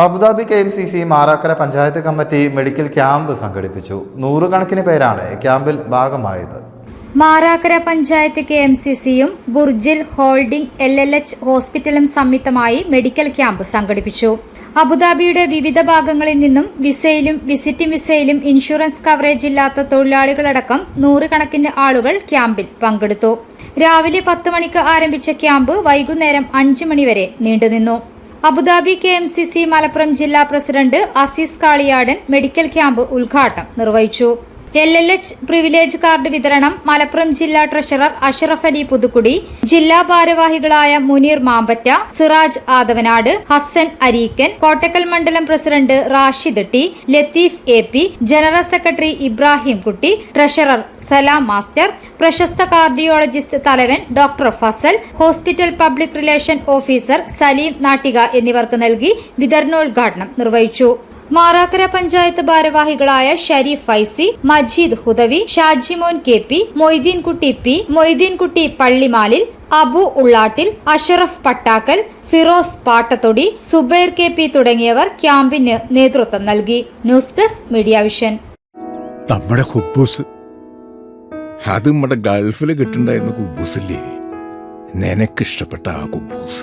Abu Dhabi K M C C Marakkara panchayat committee medical camp സംഘടിപ്പിച്ചു. നൂറുകണക്കിന് പേരാണ് ക്യാമ്പിൽ ഭാഗമായത്. Marakkara panchayat K M C സിയും Burjeel holding L L H ഹോസ്പിറ്റലും സംയുക്തമായി മെഡിക്കൽ ക്യാമ്പ് സംഘടിപ്പിച്ചു. അബുദാബിയുടെ വിവിധ ഭാഗങ്ങളിൽ നിന്നും വിസയിലും വിസിറ്റിംഗ് വിസയിലും ഇൻഷുറൻസ് കവറേജ് ഇല്ലാത്ത തൊഴിലാളികളടക്കം നൂറുകണക്കിന് ആളുകൾ ക്യാമ്പിൽ പങ്കെടുത്തു. രാവിലെ പത്ത് മണിക്ക് ആരംഭിച്ച ക്യാമ്പ് വൈകുന്നേരം അഞ്ച് മണിവരെ നീണ്ടുനിന്നു. Abu Dhabi K M C C Malappuram ജില്ലാ president Azeez Kaliyadan medical camp ഉദ്ഘാടനം നിർവഹിച്ചു L L H privilege card വിതരണം മലപ്പുറം ജില്ലാ ട്രഷറർ അഷറഫ് അലി പുതുക്കുടി ജില്ലാ ഭാരവാഹികളായ മുനീർ മാമ്പറ്റ സിറാജ് ആദവനാട് ഹസ്സൻ അരീക്കൻ കോട്ടക്കൽ മണ്ഡലം president Rashid T Latheef A P general secretary Ibrahim Kutty treasurer Salam master പ്രശസ്ത cardiologist തലവൻ doctor Fazal hospital public relation officer Saleem Nattika എന്നിവർക്ക് നൽകി വിതരണോദ്ഘാടനം നിർവഹിച്ചു. മാറാക്കര പഞ്ചായത്ത് ഭാരവാഹികളായ Shareef Faizy Majeed Hudawi Shajimon K P Moideenkutty P Moideenkutty Pallimalil Abu Ullattil Ashraf Pattakkal Firoz Pattathodi Zubair K P തുടങ്ങിയവർ ക്യാമ്പിന് നേതൃത്വം നൽകി. News desk media vision. നമ്മുടെ കുബൂസ്. അത് നമ്മുടെ ഗൾഫിൽ കിട്ടുണ്ടായിരുന്ന കുബൂസില്ലേ? നിനക്കിഷ്ടപ്പെട്ട ആ കുബൂസ്.